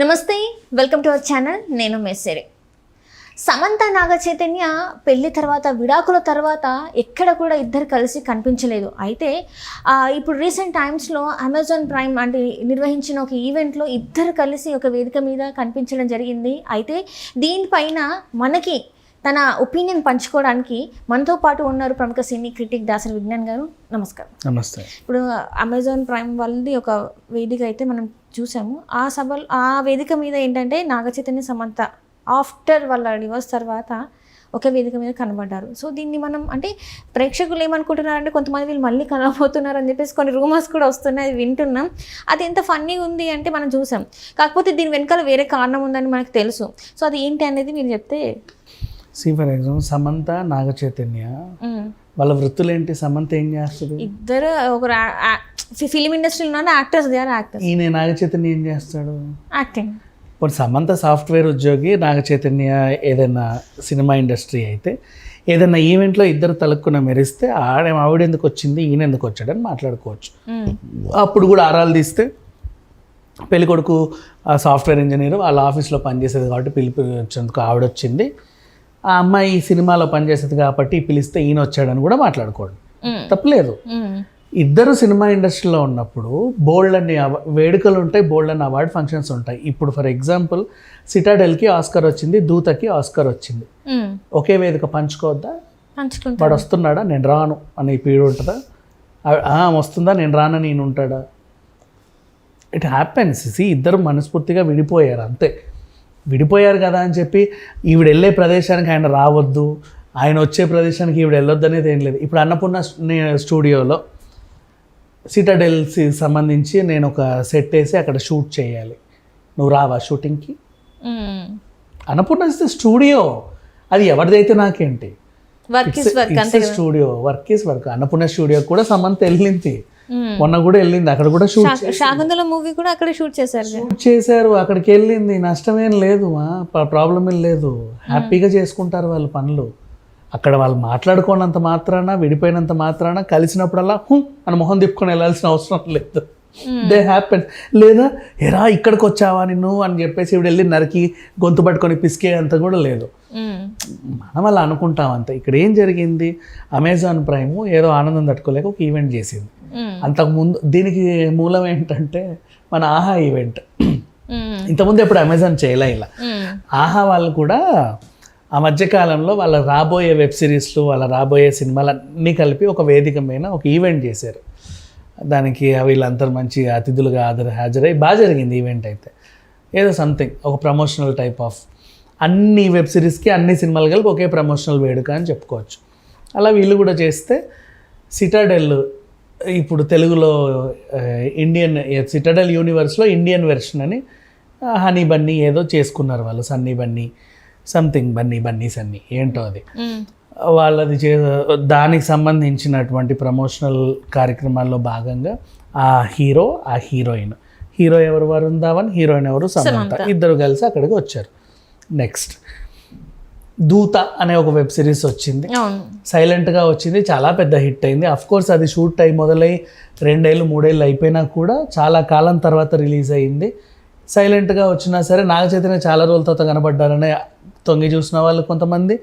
నమస్తే welcome to our channel. నేను మెస్సేరి సమంత నాగ చైతన్య పెళ్ళి తర్వాత విడాకుల తర్వాత ఎక్కడ కూడా ఇద్దరు కలిసి కనిపించలేదు. అయితే ఇప్పుడు రీసెంట్ టైమ్స్లో అమెజాన్ ప్రైమ్ అంటే నిర్వహించిన ఒక ఈవెంట్లో ఇద్దరు కలిసి ఒక వేదిక మీద కనిపించడం జరిగింది. అయితే దీనిపైన మనకి తన ఒపీనియన్ పంచుకోవడానికి మనతో పాటు ఉన్నారు ప్రముఖ సినీ క్రిటిక్ దాసరి విజ్ఞాన్ గారు. నమస్కారం. నమస్తే. ఇప్పుడు అమెజాన్ ప్రైమ్ వాళ్ళది ఒక వేదిక అయితే మనం చూసాము. ఆ సభ ఆ వేదిక మీద ఏంటంటే నాగ చైతన్య సమంత ఆఫ్టర్ వాళ్ళ డివోర్స్ తర్వాత ఒక వేదిక మీద కనబడ్డారు. సో దీన్ని మనం అంటే ప్రేక్షకులు ఏమనుకుంటున్నారంటే కొంతమంది వీళ్ళు మళ్ళీ కలవబోతున్నారు అని చెప్పేసి కొన్ని రూమర్స్ కూడా వస్తున్నాయి వింటున్నాం. అది ఎంత ఫన్నీ ఉంది అంటే మనం చూసాం. కాకపోతే దీని వెనకాల వేరే కారణం ఉందని మనకు తెలుసు. సో అది ఏంటి అనేది మీరు చెప్తే see for example Samantha Naga Chaitanya వాళ్ళ వృత్తులు ఏంటి సమంత ఏం చేస్తుంది? ఇద్దరు ఒక ఫిలిం ఇండస్ట్రీలో యాక్టర్స్ దే ఆర్ యాక్టర్స్ ఈయన నాగ చైతన్య ఏం చేస్తాడు? యాక్టింగ్ ఇప్పుడు సమంత సాఫ్ట్వేర్ ఉద్యోగి నాగ చైతన్య ఏదైనా సినిమా ఇండస్ట్రీ అయితే ఏదైనా ఈవెంట్లో ఇద్దరు తలుక్కున మెరిస్తే ఆడ ఆవిడ ఎందుకు వచ్చింది? ఈయన ఎందుకు వచ్చాడని మాట్లాడుకోవచ్చు. అప్పుడు కూడా ఆరాలు తీస్తే పెళ్ళి కొడుకు ఆ సాఫ్ట్వేర్ ఇంజనీర్ వాళ్ళ ఆఫీస్లో పనిచేసేది కాబట్టి పిలిపించేందుకు ఆవిడ వచ్చింది. ఆ అమ్మాయి సినిమాలో పనిచేసేది కాబట్టి పిలిస్తే ఈయన వచ్చాడని కూడా మాట్లాడుకోండి తప్పలేదు. ఇద్దరు సినిమా ఇండస్ట్రీలో ఉన్నప్పుడు బోల్డ్ అన్ని వేడుకలు ఉంటాయి బోల్డ్ అన్ని అవార్డ్ ఫంక్షన్స్ ఉంటాయి ఇప్పుడు ఫర్ ఎగ్జాంపుల్ సిటాడెల్కి ఆస్కర్ వచ్చింది దూతకి ఆస్కర్ వచ్చింది. ఒకే వేదిక పంచుకోవద్దా? వాడు వస్తున్నాడా నేను రాను అని పీడు ఉంటుందా? వస్తుందా? నేను రానని నేను ఉంటాడా ఇట్ హ్యాపెన్స్. సి ఇద్దరు మనస్ఫూర్తిగా విడిపోయారు అంతే. విడిపోయారు కదా అని చెప్పి ఈవిడ వెళ్ళే ప్రదేశానికి ఆయన రావద్దు ఆయన వచ్చే ప్రదేశానికి ఈవిడ వెళ్ళొద్దు అనేది ఏం లేదు. ఇప్పుడు అన్నపూర్ణ స్టూడియోలో సిటాడెల్సి సంబంధించి నేను ఒక సెట్ వేసి అక్కడ షూట్ చేయాలి. నువ్వు రావా షూటింగ్కి? అన్నపూర్ణ స్టూడియో. అది ఎవరిదైతే నాకేంటి? Studio. Work is work. Annapurna studio కూడా సమంత వెళ్ళింది మొన్న కూడా వెళ్ళింది అక్కడ కూడా షూట్ శాకుంతల మూవీ కూడా అక్కడ షూట్ చేశారు. షూట్ చేశారు అక్కడికి వెళ్ళింది నష్టమేం లేదు ప్రాబ్లం ఏం లేదు. హ్యాపీగా చేసుకుంటారు వాళ్ళ పనులు. అక్కడ వాళ్ళు మాట్లాడుకోనంత మాత్రాన విడిపోయినంత మాత్రాన కలిసినప్పుడల్లా హూ అని మొహం తిప్పుకొని వెళ్ళాల్సిన అవసరం లేదు. దే హ్యాపెన్ లేదా ఎరా ఇక్కడికి వచ్చావా నిన్ను? అని చెప్పేసి ఇప్పుడు వెళ్ళి నరికి గొంతు పట్టుకొని పిసికే అంత కూడా లేదు. మనం అలా అనుకుంటాం అంతే. ఇక్కడ ఏం జరిగింది? అమెజాన్ ప్రైమ్ ఏదో ఆనందం తట్టుకోలేక ఒక ఈవెంట్ చేసింది. అంతకుముందు దీనికి మూలం ఏంటంటే మన ఆహా ఈవెంట్. ఇంతకుముందు ఎప్పుడు అమెజాన్ చేయలే ఇలా. ఆహా వాళ్ళు కూడా ఆ మధ్యకాలంలో వాళ్ళ రాబోయే వెబ్ సిరీస్లు వాళ్ళ రాబోయే సినిమాలన్నీ కలిపి ఒక వేదిక మీద ఒక ఈవెంట్ చేశారు. దానికి వీళ్ళందరూ మంచి అతిథులుగా హాజరు హాజరై బాగా జరిగింది ఈవెంట్ అయితే. ఏదో సంథింగ్ ఒక ప్రమోషనల్ టైప్ ఆఫ్ అన్ని వెబ్ సిరీస్కి అన్ని సినిమాలు కలిపి ఒకే ప్రమోషనల్ వేడుక అని చెప్పుకోవచ్చు. అలా వీళ్ళు కూడా చేస్తే సిటాడెల్ ఇప్పుడు తెలుగులో ఇండియన్ సిటాడెల్ యూనివర్స్లో ఇండియన్ వెర్షన్ అని హనీ బన్నీ ఏదో చేసుకున్నారు వాళ్ళు sunny bunny something bunny bunnies అన్నీ ఏంటో అది. వాళ్ళది చే దానికి సంబంధించినటువంటి ప్రమోషనల్ కార్యక్రమాల్లో భాగంగా ఆ హీరో ఆ హీరోయిన్. హీరో ఎవరు వరుణ్ ధావన్ హీరోయిన్ ఎవరు సమంత. ఇద్దరు కలిసి అక్కడికి వచ్చారు. నెక్స్ట్ దూత అనే ఒక వెబ్ సిరీస్ వచ్చింది. సైలెంట్గా వచ్చింది. చాలా పెద్ద హిట్ అయింది. అఫ్ కోర్స్ అది షూట్ అయి మొదలై రెండేళ్ళు మూడేళ్ళు అయిపోయినా కూడా చాలా కాలం తర్వాత రిలీజ్ అయింది. సైలెంట్గా వచ్చినా సరే నాగ చైతన్య చాలా రోజుల తర్వాత కనబడ్డారని తొంగి చూసిన వాళ్ళు కొంతమంది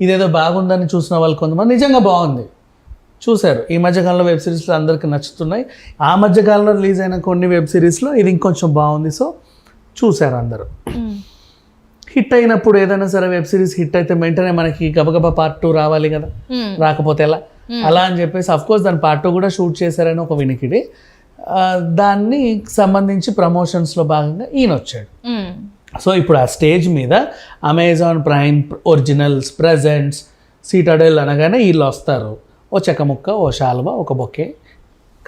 ఇదేదో బాగుందని చూసిన వాళ్ళు కొంతమంది నిజంగా బాగుంది. చూశారు. ఈ మధ్యకాలంలో వెబ్ సిరీస్లు అందరికీ నచ్చుతున్నాయి. ఆ మధ్యకాలంలో రిలీజ్ అయిన కొన్ని వెబ్ సిరీస్లో ఇది ఇంకొంచెం బాగుంది. సో చూశారు అందరూ. హిట్ అయినప్పుడు ఏదైనా సరే వెబ్ సిరీస్ హిట్ అయితే వెంటనే మనకి గబగబా పార్ట్ టూ రావాలి కదా. రాకపోతే ఎలా? అలా అని చెప్పేసి అఫ్ కోర్స్ దాని పార్ట్ టూ కూడా షూట్ చేశారని ఒక వినికిడి. దాన్ని సంబంధించి ప్రమోషన్స్లో భాగంగా ఈయన వచ్చాడు. సో ఇప్పుడు ఆ స్టేజ్ మీద Amazon Prime originals presents Citadel అనగానే వీళ్ళు వస్తారు. ఓ చెక్క ముక్క ఓ శాలువ ఒక బొకే.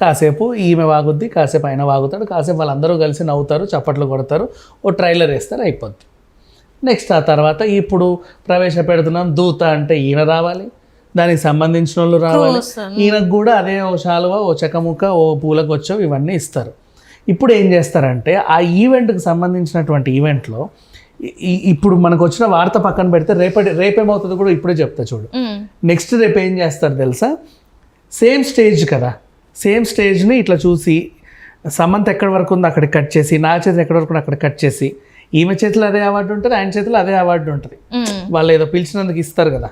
కాసేపు ఈమె వాగుద్ది కాసేపు ఆయన వాగుతాడు కాసేపు వాళ్ళందరూ కలిసి నవ్వుతారు చప్పట్లు కొడతారు ఓ ట్రైలర్ వేస్తారు అయిపోద్ది. నెక్స్ట్ ఆ తర్వాత ఇప్పుడు ప్రవేశపెడుతున్నాం దూత అంటే ఈయన రావాలి. దానికి సంబంధించిన వాళ్ళు రావాలి. ఈయనకు కూడా అదే ఓ శాలువ ఓ చెక్కముక్క ఓ పూలకొచ్చో ఇవన్నీ ఇస్తారు. ఇప్పుడు ఏం చేస్తారంటే ఆ ఈవెంట్కి సంబంధించినటువంటి ఈవెంట్లో ఇప్పుడు మనకు వచ్చిన వార్త పక్కన పెడితే రేపటి రేపేమవుతుందో కూడా ఇప్పుడే చెప్తా చూడు. నెక్స్ట్ రేపు ఏం చేస్తారు తెలుసా? సేమ్ స్టేజ్ కదా. సేమ్ స్టేజ్ని ఇట్లా చూసి సమంత ఎక్కడి వరకు ఉందో అక్కడికి కట్ చేసి నా చేతి ఎక్కడి వరకు ఉందో అక్కడ కట్ చేసి ఈమె చేతిలో అదే అవార్డు ఉంటుంది ఆయన చేతిలో అదే అవార్డు ఉంటుంది. వాళ్ళు ఏదో పిలిచినందుకు ఇస్తారు కదా.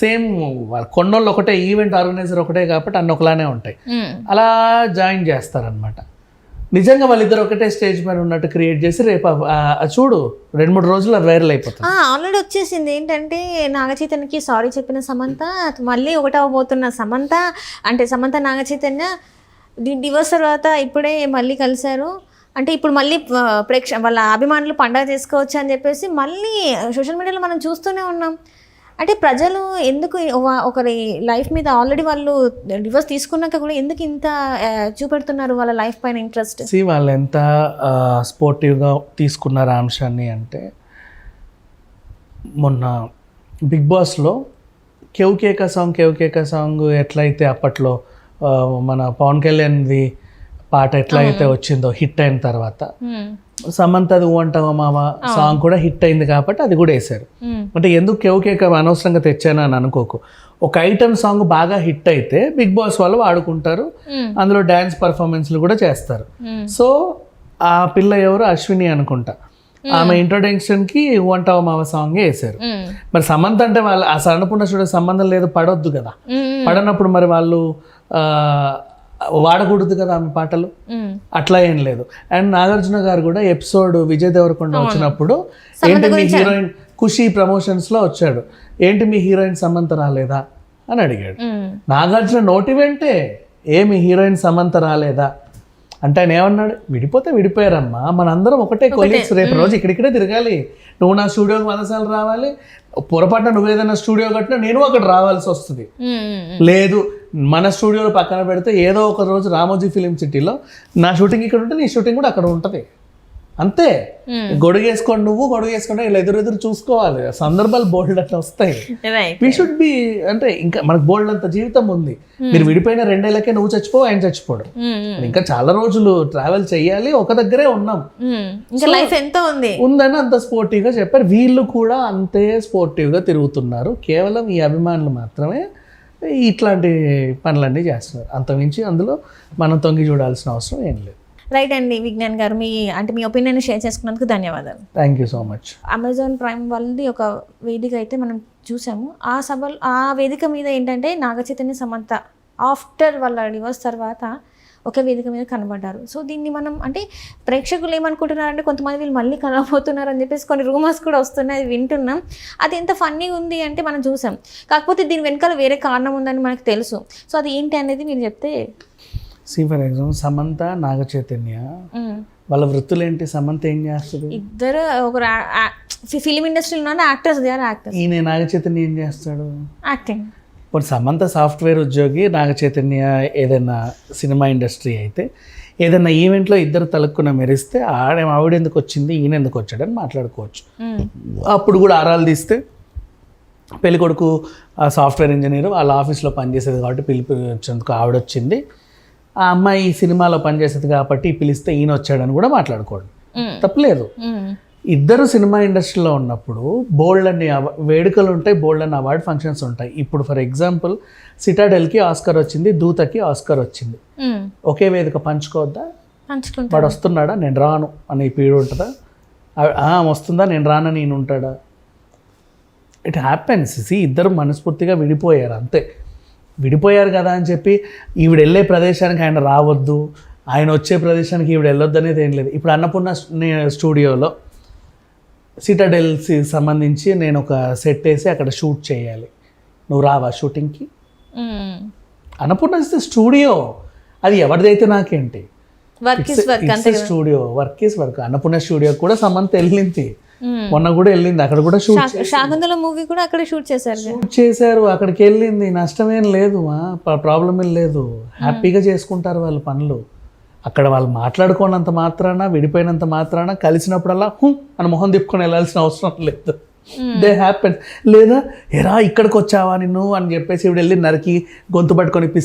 సేమ్ వాళ్ళ కొన్నోళ్ళు ఒకటే ఈవెంట్ ఆర్గనైజర్ ఒకటే కాబట్టి అన్ని ఒకలానే ఉంటాయి. అలా జాయిన్ చేస్తారనమాట నిజంగా వాళ్ళిద్దరు ఒకటే స్టేజ్ మీద ఉన్నట్టు క్రియేట్ చేసి రేపు చూడు రెండు మూడు రోజులు అది వైరల్ అయిపోతుంది. ఆల్రెడీ వచ్చేసింది. ఏంటంటే నాగచైతన్యకి సారీ చెప్పిన సమంత మళ్ళీ ఒకటి అవ్వబోతున్న సమంత అంటే సమంత నాగచైతన్య డివోర్స్ తర్వాత ఇప్పుడే మళ్ళీ కలిశారు. అంటే ఇప్పుడు మళ్ళీ ప్రేక్ష వాళ్ళ అభిమానులు పండగ చేసుకోవచ్చు అని చెప్పేసి మళ్ళీ సోషల్ మీడియాలో మనం చూస్తూనే ఉన్నాం. అంటే ప్రజలు ఎందుకు ఒకరి లైఫ్ మీద ఆల్రెడీ వాళ్ళు డివోర్స్ తీసుకున్నాక కూడా ఎందుకు ఇంత చూపెడుతున్నారు వాళ్ళ లైఫ్ పైన ఇంట్రెస్ట్? సి వాళ్ళు ఎంత స్పోర్టివ్గా తీసుకున్నారు ఆ అంశాన్ని అంటే మొన్న బిగ్ బాస్లో కేవ్కేక సాంగ్ కేవ్కేక సాంగ్ ఎట్లయితే అప్పట్లో మన పవన్ కళ్యాణ్ది పాట ఎట్లా అయితే వచ్చిందో హిట్ అయిన తర్వాత. సమంతది ఊ అంటావా మామ? సాంగ్ కూడా హిట్ అయింది కాబట్టి అది కూడా వేశారు. అంటే ఎందుకు కేవకేక అనవసరంగా తెచ్చానా అని అనుకోకు. ఒక ఐటమ్ సాంగ్ బాగా హిట్ అయితే బిగ్ బాస్ వాళ్ళు వాడుకుంటారు. అందులో డ్యాన్స్ పర్ఫార్మెన్స్లు కూడా చేస్తారు. సో ఆ పిల్ల ఎవరు? అశ్విని అనుకుంటా. ఆమె ఇంట్రొడక్షన్కి వంటవ మావ సాంగ్ వేశారు. మరి సమంత అంటే వాళ్ళు ఆ సన్నపున్న చూడ సంబంధం లేదు పడొద్దు కదా. పడనప్పుడు మరి వాళ్ళు వాడకూడదు కదా ఆమె పాటలు? అట్లా ఏం లేదు. అండ్ నాగార్జున గారు కూడా ఎపిసోడ్ విజయ్ దేవరకొండ వచ్చినప్పుడు ఏంటి మీ హీరోయిన్ ఖుషి ప్రమోషన్స్లో వచ్చాడు. ఏంటి మీ హీరోయిన్ సమంత రాలేదా? అని అడిగాడు. నాగార్జున నోటి వెంటే ఏమి హీరోయిన్ సమంత రాలేదా? అంటే ఆయన ఏమన్నాడు? విడిపోతే విడిపోయారమ్మా. మనందరం ఒకటే కొలీగ్స్. రేపు రోజు ఇక్కడిక్కడే తిరగాలి. నువ్వు నా స్టూడియోకి వందసార్లు రావాలి. పొరపాటున నువ్వు ఏదైనా స్టూడియో కట్టినా నేను అక్కడ రావాల్సి వస్తుంది. లేదు మన స్టూడియోలో పక్కన పెడితే ఏదో ఒక రోజు రామోజీ ఫిలిం సిటీలో నా షూటింగ్ ఇక్కడ ఉంటే నీ షూటింగ్ కూడా అక్కడ ఉంటుంది. అంతే. గొడుగేసుకోండి నువ్వు గొడుగేసుకుంటే ఇలా ఎదురు ఎదురు చూసుకోవాలి సందర్భాలు బోల్డ్ అట్లా వస్తాయి. వీ షుడ్ బి అంటే ఇంకా మనకు బోల్డ్ అంత జీవితం ఉంది. మీరు విడిపోయిన రెండేళ్ళకే నువ్వు చచ్చిపో ఆయన చచ్చిపోడు. ఇంకా చాలా రోజులు ట్రావెల్ చెయ్యాలి ఒక దగ్గరే ఉన్నాం. ఇంకా లైఫ్ ఎంతో ఉంది. ఉందని అంత స్పోర్టివ్గా చెప్పారు. వీళ్ళు కూడా అంతే స్పోర్టివ్గా తిరుగుతున్నారు. కేవలం ఈ అభిమానులు మాత్రమే ఇట్లాంటి పనులన్నీ చేస్తున్నారు. అంతమించి అందులో మనం తొంగి చూడాల్సిన అవసరం ఏం లేదు. రైట్ అండి. విజ్ఞాన్ గారు మీ అంటే మీ ఒపీనియన్ షేర్ చేసుకున్నందుకు ధన్యవాదాలు. Thank you so much Amazon Prime వాళ్ళది ఒక వేదిక అయితే మనం చూసాము. ఆ సభలు ఆ వేదిక మీద ఏంటంటే నాగచైతన్య సమంత ఆఫ్టర్ వాళ్ళ డివోర్స్ తర్వాత ఒకే వేదిక మీద కనబడ్డారు. సో దీన్ని మనం అంటే ప్రేక్షకులు ఏమనుకుంటున్నారంటే కొంతమంది వీళ్ళు మళ్ళీ కలవబోతున్నారు అని చెప్పేసి కొన్ని రూమర్స్ కూడా వస్తున్నాయి వింటున్నాం. అది ఎంత ఫన్నీగా ఉంది అంటే మనం చూసాం. కాకపోతే దీని వెనకాల వేరే కారణం ఉందని మనకు తెలుసు. సో అది ఏంటి అనేది మీరు చెప్తే see for example Samantha Naga Chaitanya వాళ్ళ వృత్తులు ఏంటి సమంత ఏం చేస్తుంది? ఇద్దరు ఒకరు ఫిలిం ఇండస్ట్రీలో యాక్టర్స్ దే ఆర్ యాక్టర్స్ ఈయన నాగ చైతన్య ఏం చేస్తాడు? యాక్టింగ్ ఇప్పుడు సమంత సాఫ్ట్వేర్ ఉద్యోగి నాగ చైతన్య ఏదైనా సినిమా ఇండస్ట్రీ అయితే ఏదైనా ఈవెంట్లో ఇద్దరు తలుక్కున మెరిస్తే ఆడ ఆవిడ ఎందుకు వచ్చింది? ఈయన ఎందుకు వచ్చాడని మాట్లాడుకోవచ్చు. అప్పుడు కూడా ఆరాలు తీస్తే పెళ్ళి కొడుకు ఆ సాఫ్ట్వేర్ ఇంజనీర్ వాళ్ళ ఆఫీస్లో పనిచేసేది కాబట్టి పిలిపించేందుకు ఆవిడ వచ్చింది. ఆ అమ్మాయి సినిమాలో పనిచేసేది కాబట్టి పిలిస్తే ఈయన వచ్చాడని కూడా మాట్లాడుకోండి. తప్పలేదు. ఇద్దరు సినిమా ఇండస్ట్రీలో ఉన్నప్పుడు బోల్డ్ అన్ని అవ- వేడుకలు ఉంటాయి బోల్డ్ అన్ని అవార్డ్ ఫంక్షన్స్ ఉంటాయి ఇప్పుడు ఫర్ ఎగ్జాంపుల్ సిటాడెల్కి ఆస్కర్ వచ్చింది దూతకి ఆస్కర్ వచ్చింది. ఒకే వేదిక పంచుకోవద్దా? వాడు వస్తున్నాడా నేను రాను అని పీడు ఉంటుందా? వస్తుందా? నేను రానని ఈయన ఉంటాడా ఇట్ హ్యాపెన్స్. సి ఇద్దరు మనస్ఫూర్తిగా విడిపోయారు అంతే. విడిపోయారు కదా అని చెప్పి ఈవిడ వెళ్ళే ప్రదేశానికి ఆయన రావద్దు ఆయన వచ్చే ప్రదేశానికి ఈవిడ వెళ్ళొద్దు అనేది ఏం లేదు. ఇప్పుడు అన్నపూర్ణ స్టూడియోలో సిటాడెల్సి సంబంధించి నేను ఒక సెట్ వేసి అక్కడ షూట్ చేయాలి. నువ్వు రావా షూటింగ్కి? అన్నపూర్ణ ఇస్తే స్టూడియో. అది ఎవరిదైతే నాకేంటి? Studio. Work is work. Annapurna studio కూడా సమంత వెళ్ళింది మొన్న కూడా వెళ్ళింది అక్కడ కూడా షూట్ శాకుంతల మూవీ కూడా అక్కడే షూట్ చేశారు. షూట్ చేశారు అక్కడికి వెళ్ళింది నష్టమేం లేదు ప్రాబ్లం ఏం లేదు. హ్యాపీగా చేసుకుంటారు వాళ్ళ పనులు. అక్కడ వాళ్ళు మాట్లాడుకోనంత మాత్రాన విడిపోయినంత మాత్రాన కలిసినప్పుడల్లా "హుం" అని మొహం తిప్పుకొని వెళ్ళాల్సిన అవసరం లేదు. దే హ్యాపెన్ లేదా ఎరా ఇక్కడికి వచ్చావా నిన్ను? అని చెప్పేసి ఇప్పుడు వెళ్ళి నరికి గొంతు పట్టుకొని పిసికి